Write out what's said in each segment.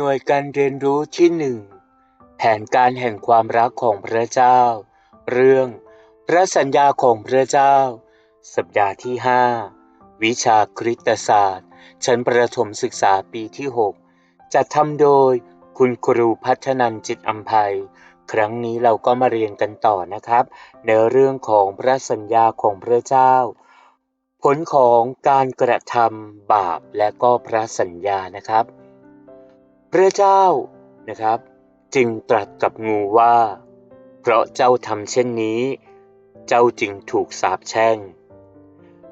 หน่วยการเรียนรู้ที่หนึ่งแผนการแห่งความรักของพระเจ้า เรื่อง พระสัญญาของพระเจ้า สัปดาห์ที่5วิชาคริสตศาสตร์ ชั้นประถมศึกษาปีที่6จัดทำโดยคุณครูพัฒนันจิตอัมภัย ครั้งนี้เราก็มาเรียนกันต่อนะครับ ในเรื่องของพระสัญญาของพระเจ้า ผลของการกระทำบาปและก็พระสัญญานะครับ พระเจ้านะครับ จึงตรัสกับงูว่า เพราะเจ้าทำเช่นนี้ เจ้าจึงถูกสาปแช่ง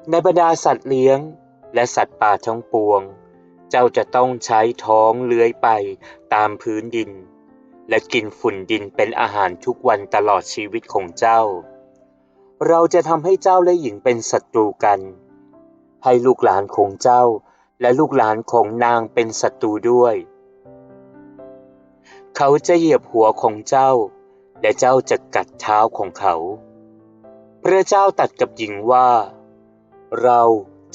ในบรรดาสัตว์เลี้ยงและสัตว์ป่าทั้งปวง เจ้าจะต้องใช้ท้องเลื้อยไปตามพื้นดิน และกินฝุ่นดินเป็นอาหารทุกวันตลอดชีวิตของเจ้า เราจะทำให้เจ้าและหญิงเป็นศัตรูกัน ให้ลูกหลานของเจ้าและลูกหลานของนางเป็นศัตรูด้วย เขาจะเหยียบหัวของเจ้า และเจ้าจะกัดเท้าของเขา พระเจ้าตัดกับหญิงว่า เรา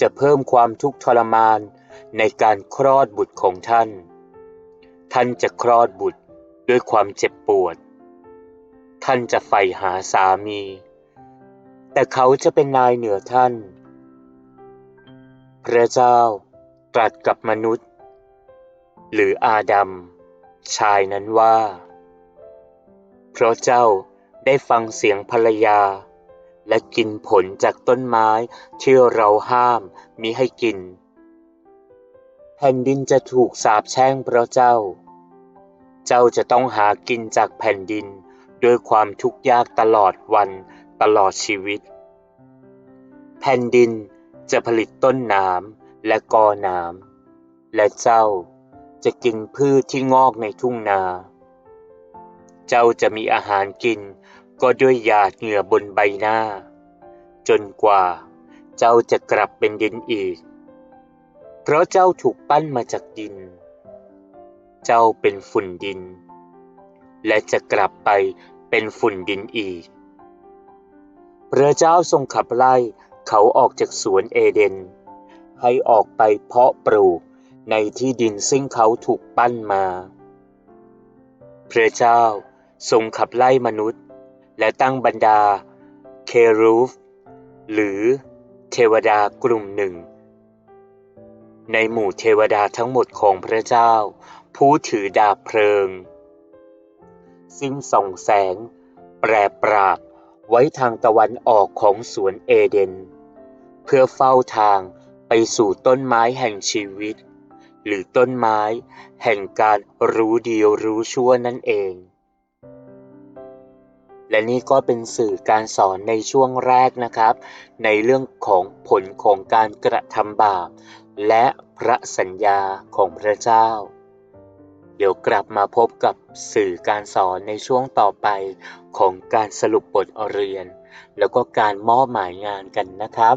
จะเพิ่มความทุกข์ทรมานในการคลอดบุตรของท่าน ท่านจะคลอดบุตรด้วยความเจ็บปวด ท่านจะใฝ่หาสามี แต่เขาจะเป็นนายเหนือท่าน พระเจ้าตรัสกับมนุษย์ หรืออาดัม ชายนั้นว่า เพราะเจ้าได้ฟังเสียงภรรยา และกินผลจากต้นไม้ที่เราห้ามมิให้กิน แผ่นดินจะถูกสาปแช่งเพราะเจ้า เจ้าจะต้องหากินจากแผ่นดินด้วยความทุกข์ยากตลอดวันตลอดชีวิต แผ่นดินจะผลิตต้นน้ำและกอน้ำและเจ้า จะกินพืชที่งอกในทุ่งนา เจ้าจะมีอาหารกินก็ด้วยหยาดเหงื่อบนใบหน้า จนกว่าเจ้าจะกลับเป็นดินอีก เพราะเจ้าถูกปั้นมาจากดิน เจ้าเป็นฝุ่นดิน และจะกลับไปเป็นฝุ่นดินอีก พระเจ้าทรงขับไล่เขาออกจากสวนเอเดน ให้ออกไปเพาะปลูก ในที่ดินซึ่งเขาถูกปั้นมา พระเจ้าทรงขับไล่มนุษย์ และตั้งบรรดา เครูฟ หรือเทวดากลุ่มหนึ่ง ในหมู่เทวดาทั้งหมดของพระเจ้า ผู้ถือดาบเพลิง ซึ่งส่องแสง แปรปราบไว้ทางตะวันออกของสวนเอเดน เพื่อเฝ้าทางไปสู่ต้นไม้แห่งชีวิต หรือต้นไม้ แห่งการรู้ดีรู้ชั่วนั่นเอง และนี่ก็เป็นสื่อการสอนในช่วงแรกนะครับ ในเรื่องของผลของการกระทำบาป และพระสัญญาของพระเจ้า เดี๋ยวกลับมาพบกับสื่อการสอนในช่วงต่อไปของการสรุปบทเรียน แล้วก็การมอบหมายงานกันนะครับ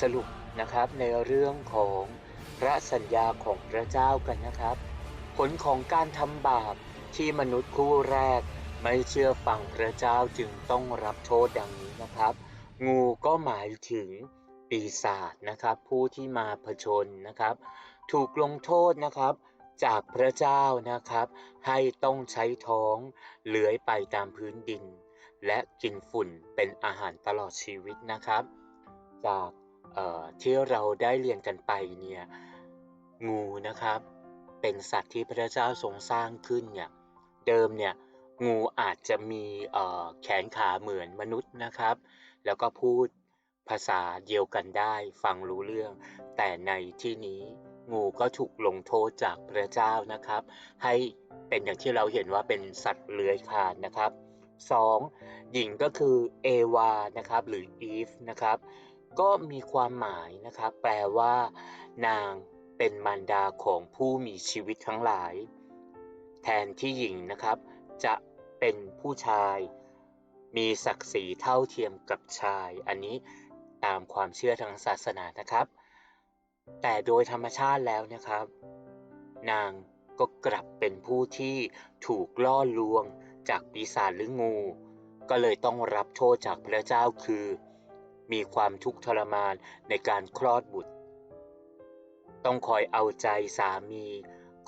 สรุปนะครับในเรื่องของพระสัญญาของพระเจ้ากันนะครับ ผลของการทำบาปที่มนุษย์คู่แรก ไม่เชื่อฟังพระเจ้าจึงต้องรับโทษดังนี้นะครับ งูก็หมายถึงปีศาจนะครับ ผู้ที่มาผจญนะครับ ถูกลงโทษนะครับจากพระเจ้านะครับ ให้ต้องใช้ท้องเลื้อยไปตามพื้นดิน และกินฝุ่นเป็นอาหารตลอดชีวิตนะครับ จาก ที่เราได้เรียนกันไปเนี่ยงูนะครับ เป็นสัตว์ที่พระเจ้าทรงสร้างขึ้นเนี่ยเดิมเนี่ยงูอาจจะมีแขนขาเหมือนมนุษย์นะครับ แล้วก็พูดภาษาเดียวกันได้ฟังรู้เรื่อง แต่ในที่นี้งูก็ถูกลงโทษจากพระเจ้านะครับ ให้เป็นอย่างที่เราเห็นว่าเป็นสัตว์เลื้อยคลานนะครับ 2. หญิงก็คือเอวานะครับหรืออีฟนะครับ ก็มีความหมายนะครับแปลว่า นางเป็นมารดาของผู้มีชีวิตทั้งหลาย แทนที่หญิงนะครับ จะเป็นผู้ชาย มีศักดิ์ศรีเท่าเทียมกับชาย อันนี้ตามความเชื่อทางศาสนานะครับ แต่โดยธรรมชาติแล้วนะครับ นางก็กลับเป็นผู้ที่ถูกล่อลวงจากปีศาจหรืองู ก็เลยต้องรับโทษจากพระเจ้าคือ มีความทุกข์ทรมานในการคลอดบุตร ต้องคอยเอาใจสามี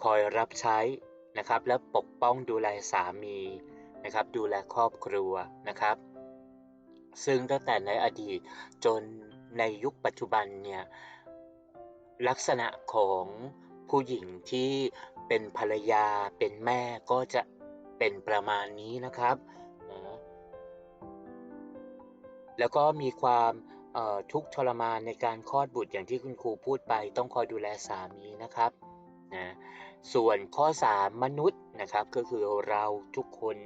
คอยรับใช้นะครับ และปกป้องดูแลสามีนะครับ ดูแลครอบครัวนะครับ ซึ่งตั้งแต่ในอดีตจนในยุคปัจจุบันเนี่ยลักษณะของผู้หญิงที่เป็นภรรยาเป็นแม่ก็จะเป็นประมาณนี้นะครับ แล้วก็มีความทุกข์ทรมานในการคลอดบุตรอย่างที่คุณครูพูดไป ต้องคอยดูแลสามีนะครับนะส่วนข้อ 3 มนุษย์นะครับก็คือเราทุกคน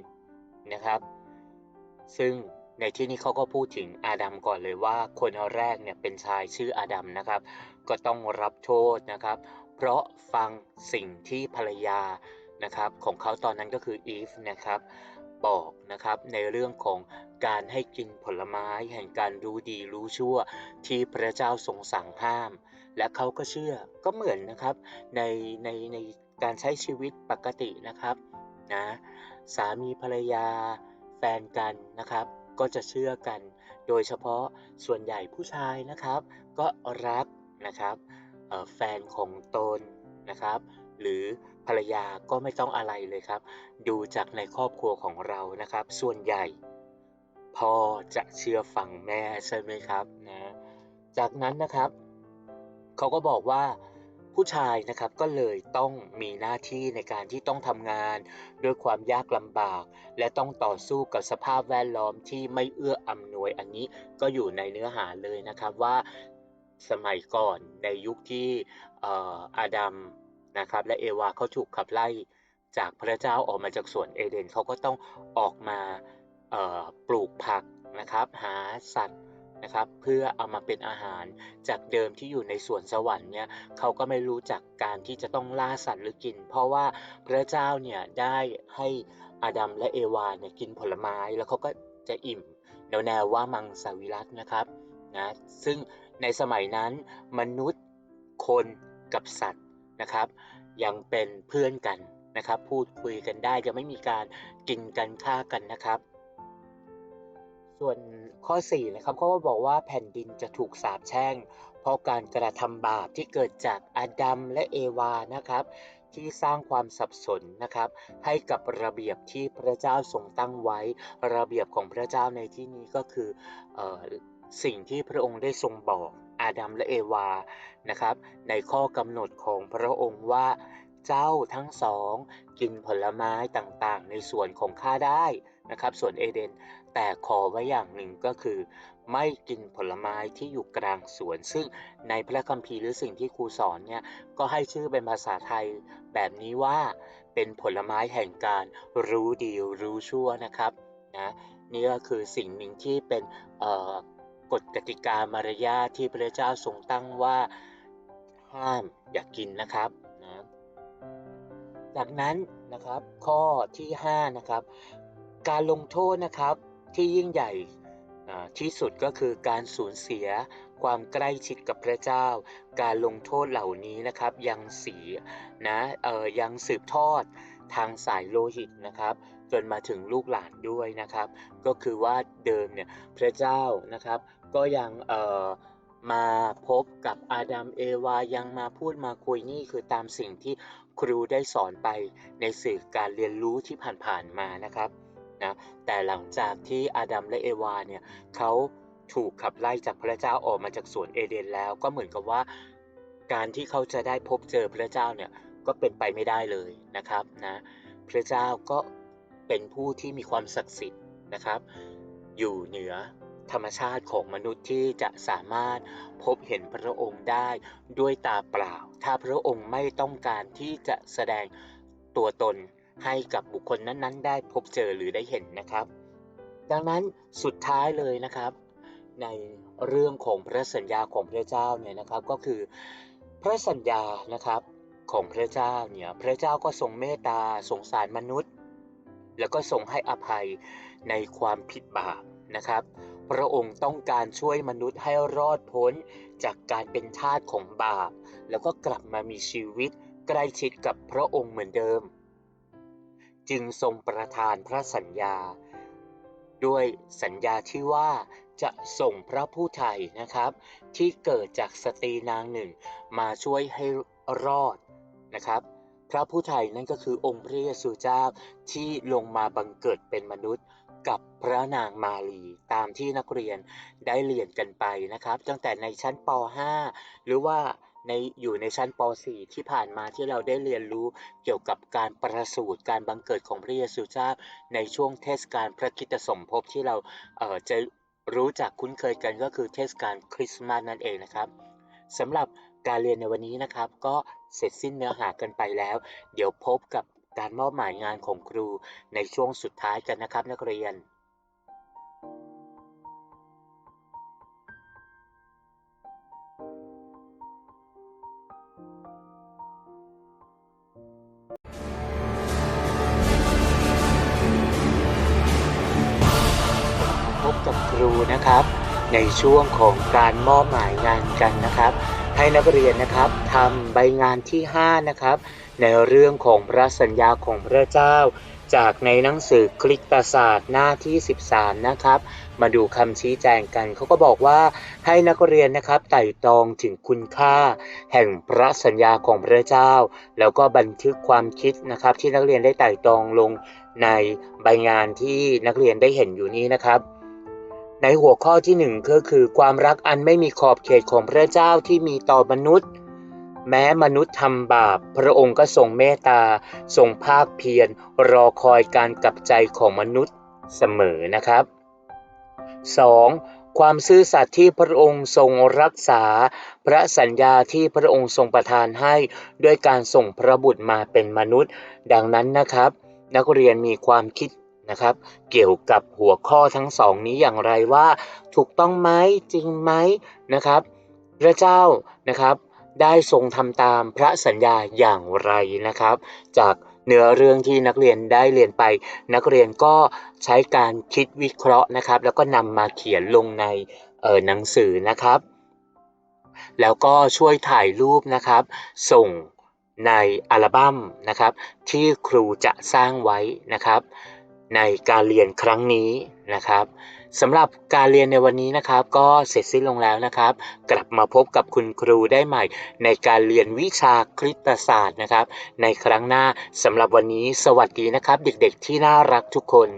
นะครับ ซึ่งในที่นี้เขาก็พูดถึงอาดัมก่อนเลยว่าคนแรกเนี่ยเป็นชายชื่ออาดัมนะครับ ก็ต้องรับโทษนะครับ เพราะฟังสิ่งที่ภรรยานะครับของเขาตอนนั้นก็คืออีฟนะครับ บอกนะครับในเรื่องของการให้กินผลไม้แห่งการรู้ดีรู้ชั่วที่พระเจ้าทรงสั่งห้าม และเขาก็เชื่อก็เหมือนนะครับในในในการใช้ชีวิตปกตินะครับนะสามีภรรยาแฟนกันนะครับ ก็จะเชื่อกัน โดยเฉพาะส่วนใหญ่ผู้ชายนะครับ ก็รักนะครับแฟนของตนนะครับ หรือ ภรรยาก็ไม่ต้องอะไรเลยครับ ดูจากในครอบครัวของเรานะครับ ส่วนใหญ่พ่อจะเชื่อฟังแม่ใช่ไหมครับนะ จากนั้นนะครับเขาก็บอกว่าผู้ชายนะครับก็เลยต้องมีหน้าที่ในการที่ต้องทำงานด้วยความยากลำบาก และต้องต่อสู้กับสภาพแวดล้อมที่ไม่เอื้ออำนวย อันนี้ก็อยู่ในเนื้อหาเลยนะครับว่าสมัยก่อนในยุคที่อาดัม นะครับ และเอวาเขาถูกขับไล่จากพระเจ้าออกมาจากสวนเอเดนเขาก็ต้องออกมาปลูกผักนะครับ หาสัตว์นะครับ เพื่อเอามาเป็นอาหารจากเดิมที่อยู่ในสวนสวรรค์เนี่ยเขาก็ไม่รู้จักการที่จะต้องล่าสัตว์หรือกิน เพราะว่าพระเจ้าเนี่ยได้ให้อาดัมและเอวาเนี่ยกินผลไม้แล้วเขาก็จะอิ่มแนวแนวว่ามังสวิรัตนะครับนะซึ่งในสมัยนั้นมนุษย์คนกับสัตว์ นะครับ ยังเป็นเพื่อนกันนะครับ พูดคุยกันได้จะไม่มีการกินกันฆ่ากันนะครับ ส่วนข้อ4นะครับเขาบอกว่าแผ่นดินจะถูกสาปแช่ง เพราะการกระทำบาปที่เกิดจากอาดัมและเอวานะครับ ที่สร้างความสับสนนะครับ ให้กับระเบียบที่พระเจ้าทรงตั้งไว้ ระเบียบของพระเจ้าในที่นี้ก็คืออสิ่งที่พระองค์ได้ทรงบอก อาดัมและเอวานะครับ ในข้อกำหนดของพระองค์ว่าเจ้าทั้งสองกินผลไม้ต่างๆ ในส่วนของข้าได้นะครับส่วนเอเดน แต่ขอไว้อย่างหนึ่งก็คือ ไม่กินผลไม้ที่อยู่กลางสวน ซึ่งในพระคัมภีร์หรือสิ่งที่ครูสอนเนี่ยก็ให้ชื่อเป็นภาษาไทยแบบนี้ว่าเป็นผลไม้แห่งการรู้ดีรู้ชั่วนะครับนะนี่ก็คือสิ่งหนึ่งที่เป็น กฎกติกามารยาที่พระเจ้าทรงตั้งว่าห้ามอย่ากกินนะครับนะจากนั้นนะครับข้อที่5นะครับการลงโทษนะครับที่ยิ่งใหญ่ที่สุดก็คือการสูญเสียความใกล้ชิดกับพระเจ้า การลงโทษเหล่านี้นะครับยังสีนะเออยังสืบทอดทางสายโลหิตนะครับ จนมาถึงลูกหลานด้วยนะครับ ก็คือว่าเดิมเนี่ยพระเจ้านะครับ ก็ยังเอ่อมาพบกับอาดัมเอวายังมาพูดมาคุยนี่คือตามสิ่งที่ครูได้สอนไปในสื่อการเรียนรู้ที่ผ่านๆมานะครับนะแต่หลังจากที่อาดัมและเอวาเนี่ยเขาถูกขับไล่จากพระเจ้าออกมาจากสวนเอเดนแล้วก็เหมือนกับว่าการที่เขาจะได้พบเจอพระเจ้าเนี่ยก็เป็นไปไม่ได้เลยนะครับนะพระเจ้าก็เป็นผู้ที่มีความศักดิ์สิทธิ์นะครับ อยู่เหนือ ธรรมชาติของมนุษย์ที่จะสามารถพบเห็นพระองค์ได้ด้วยตาเปล่า ถ้าพระองค์ไม่ต้องการที่จะแสดงตัวตนให้กับบุคคลนั้นๆ ได้พบเจอหรือได้เห็นนะครับ ดังนั้นสุดท้ายเลยนะครับ ในเรื่องของพระสัญญาของพระเจ้าเนี่ยนะครับก็คือพระสัญญานะครับของพระเจ้าเนี่ยพระเจ้าก็ทรงเมตตาสงสารมนุษย์ แล้วก็ทรงให้อภัยในความผิดบาปนะครับ พระองค์ต้องการช่วยมนุษย์ให้รอดพ้นจากการเป็นทาสของบาป แล้วก็กลับมามีชีวิตใกล้ชิดกับพระองค์เหมือนเดิม จึงทรงประทานพระสัญญา ด้วยสัญญาที่ว่าจะส่งพระผู้ไถ่นะครับ ที่เกิดจากสตรีนางหนึ่ง มาช่วยให้รอดนะครับ พระผู้ไถ่นั่นก็คือองค์พระเยซูเจ้าที่ลงมาบังเกิดเป็นมนุษย์กับพระนางมารีตามที่นักเรียนได้เรียนกันไปนะครับ ตั้งแต่ในชั้นป .5 หรือว่าในอยู่ในชั้นป .4 ที่ผ่านมาที่เราได้เรียนรู้เกี่ยวกับการประสูติการบังเกิดของพระเยซูเจ้าในช่วงเทศกาลพระคิตสมภพที่เราเออจะรู้จักคุ้นเคยกันก็คือเทศกาลคริสต์มาสนั่นเองนะครับสำหรับการเรียนในวันนี้นะครับ ก็ เสร็จสิ้นเนื้อหากันไปแล้ว เดี๋ยวพบกับการมอบหมายงานของครูในช่วงสุดท้ายกันนะครับนักเรียนพบกับครูนะครับ ในช่วงของการมอบหมายงานกันนะครับ ให้นักเรียนนะครับทำใบงานที่ 5 นะครับ ในเรื่องของพระสัญญาของพระเจ้า จากในหนังสือคลิกตศาสตร์หน้าที่ 13 นะครับ มาดูคำชี้แจงกัน เขาก็บอกว่าให้นักเรียนนะครับไต่ตองถึงคุณค่า แห่งพระสัญญาของพระเจ้า แล้วก็บันทึกความคิดนะครับ ที่นักเรียนได้ไต่ตองลงในใบงานที่นักเรียนได้เห็นอยู่นี้นะครับ ในหัวข้อที่หนึ่งก็คือความรักอันไม่มีขอบเขตของพระเจ้าที่มีต่อมนุษย์ แม้มนุษย์ทำบาป พระองค์ก็ทรงเมตตาทรงภาคเพียรรอคอยการกลับใจของมนุษย์เสมอนะครับ 2. ความซื่อสัตย์ที่พระองค์ทรงรักษา พระสัญญาที่พระองค์ทรงประทานให้ด้วยการส่งพระบุตรมาเป็นมนุษย์ ดังนั้นนะครับ นักเรียนมีความคิด นะครับ เกี่ยวกับหัวข้อทั้งสองนี้อย่างไรว่า ถูกต้องไหมจริงไหมนะครับ พระเจ้านะครับ ได้ทรงทำตามพระสัญญาอย่างไรนะครับ จากเนื้อเรื่องที่นักเรียนได้เรียนไป นักเรียนก็ใช้การคิดวิเคราะห์นะครับ แล้วก็นำมาเขียนลงในเออหนังสือนะครับ แล้วก็ช่วยถ่ายรูปนะครับ ส่งในอัลบั้มนะครับ ที่ครูจะสร้างไว้นะครับ ในการเรียนครั้งนี้นะครับสำหรับการเรียนในวันนี้นะครับ ก็เสร็จสิ้นลงแล้วนะครับ กลับมาพบกับคุณครูได้ใหม่ ในการเรียนวิชาคริตศาสตร์นะครับ ในครั้งหน้าสำหรับวันนี้สวัสดีนะครับ เด็กๆที่น่ารักทุกคน